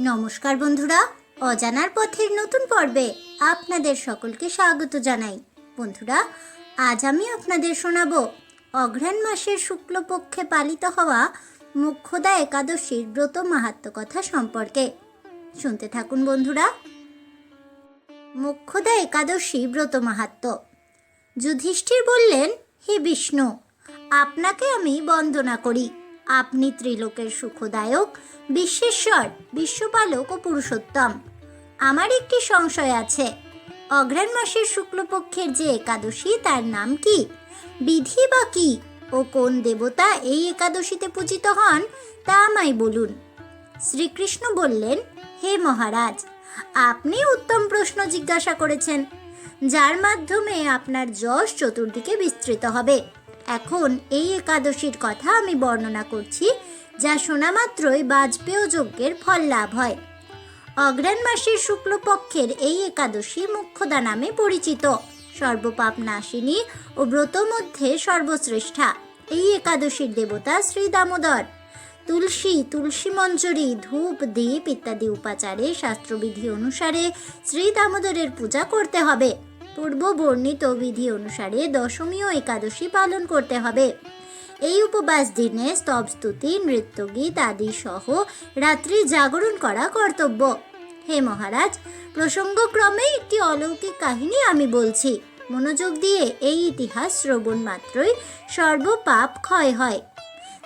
নমস্কার বন্ধুরা, অজানার পথের নতুন পর্বে আপনাদের সকলকে স্বাগত জানাই। বন্ধুরা, আজ আমি আপনাদের শোনাব, অঘ্রাণ মাসের শুক্লপক্ষে পালিত হওয়া মুখ্যদা একাদশীর ব্রত মাহাত্ম কথা সম্পর্কে। শুনতে থাকুন বন্ধুরা। মুখ্যদা একাদশী ব্রত মাহাত্ম যুধিষ্ঠির বললেন, হে বিষ্ণু, আপনাকে আমি বন্দনা করি। আপনি ত্রিলোকের সুখদায়ক বিশ্বেশ্বর বিশ্বপালক ও পুরুষোত্তম। আমার একটি সংশয় আছে। অঘ্রাণ মাসের শুক্লপক্ষের যে একাদশী, তার নাম কি? বিধি বা কি? ও কোন দেবতা এই একাদশীতে পূজিত হন, তা আমায় বলুন। শ্রীকৃষ্ণ বললেন, হে মহারাজ, আপনি উত্তম প্রশ্ন জিজ্ঞাসা করেছেন। যার মাধ্যমে আপনার যশ চতুর্দিকে বিস্তৃত হবে। এখন এই একাদশীর কথা আমি বর্ণনা করছি, যা শোনা মাত্রই বাজপেয় যজ্ঞের ফল লাভ হয়। অগ্রাণ মাসের শুক্লপক্ষের এই একাদশী মুখ্যদা নামে পরিচিত। সর্বপাপ নাশিনী ও ব্রত মধ্যে সর্বশ্রেষ্ঠা। এই একাদশীর দেবতা শ্রী দামোদর। তুলসী তুলসী মঞ্জরি, ধূপ, দীপ ইত্যাদি উপাচারে, শাস্ত্রবিধি অনুসারে শ্রী দামোদরের পূজা করতে হবে। পূর্ব বর্ণিত বিধি অনুসারে দশমী ও একাদশী পালন করতে হবে। এই উপবাস দিনে স্তব স্তুতি, নৃত্যগীত আদি সহ রাত্রি জাগরণ করা কর্তব্য। হে মহারাজ, প্রসঙ্গক্রমে একটি অলৌকিক কাহিনী আমি বলছি। মনোযোগ দিয়ে এই ইতিহাস শ্রবণ মাত্রই সর্বপাপ ক্ষয় হয়।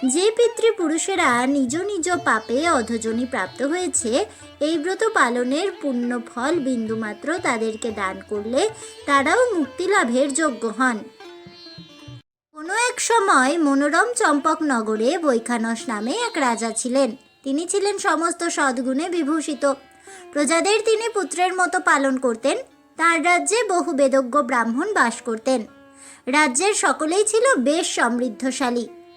যে পিতৃপুরুষেরা নিজ নিজ পাপে অধজনী প্রাপ্ত হয়েছে, এই ব্রত পালনের পুণ্য ফল বিন্দুমাত্র তাদেরকে দান করলে তারাও মুক্তি লাভের যোগ্য হন। কোনো এক সময় মনোরম চম্পক নগরে বৈখানস নামে এক রাজা ছিলেন। তিনি ছিলেন সমস্ত সদ্গুণে বিভূষিত। প্রজাদের তিনি পুত্রের মতো পালন করতেন, তার রাজ্যে বহু বেদজ্ঞ ব্রাহ্মণ বাস করতেন। রাজ্যের সকলেই ছিল বেশ সমৃদ্ধশালী।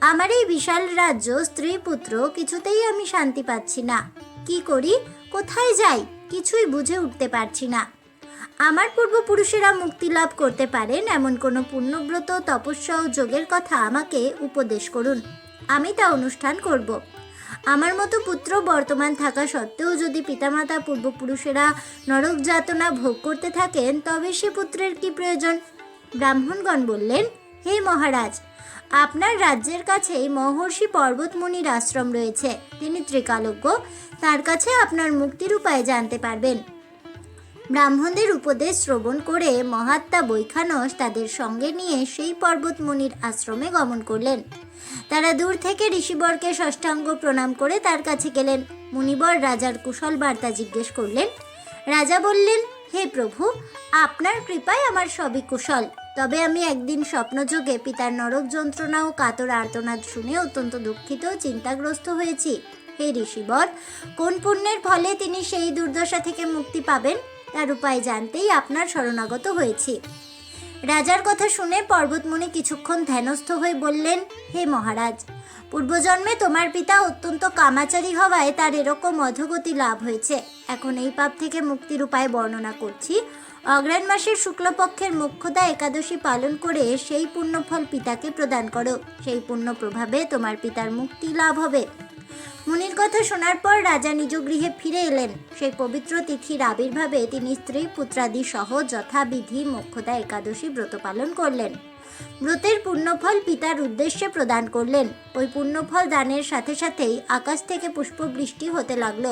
আমার এই বিশাল রাজ্য স্ত্রী পুত্র কিছুতেই আমি শান্তি পাচ্ছি না। কি করি? কোথায় যাই? কিছুই বুঝে উঠতে পারছি না। আমার পূর্বপুরুষেরা মুক্তি লাভ করতে পারেন এমন কোনো পুণ্যব্রত, তপস্যা ও যোগের কথা আমাকে উপদেশ করুন। আমি তা অনুষ্ঠান করব। আমার মতো পুত্র বর্তমান থাকা সত্ত্বেও যদি পিতামাতা পূর্বপুরুষেরা নরক যাতনা ভোগ করতে থাকেন, তবে সে পুত্রের কি প্রয়োজন? ব্রাহ্মণগণ বললেন, হে মহারাজ আপনার রাজ্যের কাছেই মহর্ষি পর্বতমুনির আশ্রম রয়েছে। তিনি ত্রিকালজ্ঞ। তার কাছে আপনার মুক্তির উপায় জানতে পারবেন। ব্রাহ্মণদের উপদেশ শ্রবণ করে মহাত্মা বৈখানস তাদের সঙ্গে নিয়ে সেই পর্বতমুনির আশ্রমে গমন করলেন। তারা দূর থেকে ঋষিবরকে ষষ্ঠাঙ্গ প্রণাম করে তার কাছে গেলেন। মুনিবর রাজার কুশল বার্তা জিজ্ঞেস করলেন, রাজা বললেন, হে প্রভু, আপনার কৃপায় আমার সবই কুশল। তবে আমি একদিন স্বপ্নযোগে পিতার নরক যন্ত্রণা ও কাতর আর্তনাদ শুনে অত্যন্ত দুঃখিত চিন্তাগ্রস্ত হয়েছি। হে ঋষিবর, কোন পুণ্যের ফলে তিনি সেই দুর্দশা থেকে মুক্তি পাবেন? তার উপায় জানতেই আপনার শরণাগত হয়েছি। রাজার কথা শুনে পর্বতমণি কিছুক্ষণ ধ্যানস্থ হয়ে বললেন, হে মহারাজ, পূর্বজন্মে তোমার পিতা অত্যন্ত কামাচারী হওয়ায় তার এরকম অধগতি লাভ হয়েছে। এখন এই পাপ থেকে মুক্তির উপায় বর্ণনা করছি। অগ্রাণ মাসের শুক্লপক্ষের মুখ্যদা একাদশী পালন করে সেই পুণ্যফল পিতাকে প্রদান করো। সেই পুণ্য প্রভাবে তোমার পিতার মুক্তি লাভ হবে। মুনির কথা শোনার পর রাজা নিজ গৃহে ফিরে এলেন। সেই পবিত্র তিথির আবির্ভাবে তিনি স্ত্রী, পুত্রাদি সহ যথাবিধি মোক্ষদা একাদশী ব্রত পালন করলেন। ব্রতের পুণ্যফল পিতার উদ্দেশ্যে প্রদান করলেন। ওই পুণ্যফল দানের সাথে সাথেই আকাশ থেকে পুষ্পবৃষ্টি হতে লাগল।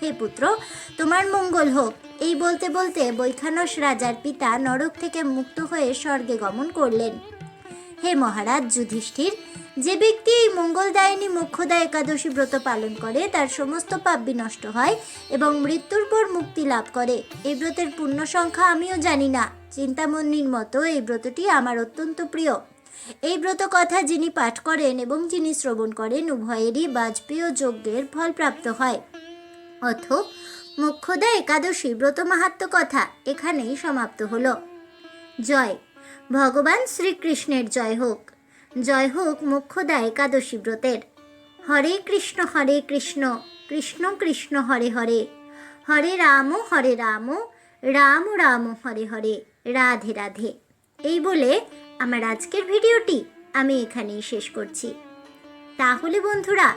হে পুত্র, তোমার মঙ্গল হোক। এই বলতে বলতে বৈখানস রাজার পিতা নরক থেকে মুক্ত হয়ে স্বর্গে গমন করলেন। হে মহারাজ যুধিষ্ঠির, যে ব্যক্তি এই মঙ্গলদায়িনী মুখ্যদা একাদশী ব্রত পালন করে, তার সমস্ত পাপ বিনষ্ট হয় এবং মৃত্যুর পর মুক্তি লাভ করে। এই ব্রতের পূর্ণ সংখ্যা আমিও জানি না। চিন্তামণির মতো এই ব্রতটি আমার অত্যন্ত প্রিয়। এই ব্রত কথা যিনি পাঠ করেন এবং যিনি শ্রবণ করেন, উভয়েরই বাজপেয় যজ্ঞের ফল প্রাপ্ত হয়। অথ মোক্ষদা একাদশী ব্রত মাহাত্ম কথা এখানেই সমাপ্ত হল। জয়। ভগবান শ্রীকৃষ্ণের জয় হোক। জয় হোক মোক্ষদা একাদশী ব্রতের। হরে কৃষ্ণ হরে কৃষ্ণ কৃষ্ণ কৃষ্ণ, হরে হরে। হরে রাম হরে রাম রাম রাম, হরে হরে। রাধে রাধে। এই বলে আমার আজকের ভিডিওটি আমি এখানেই শেষ করছি। তাহলে বন্ধুরা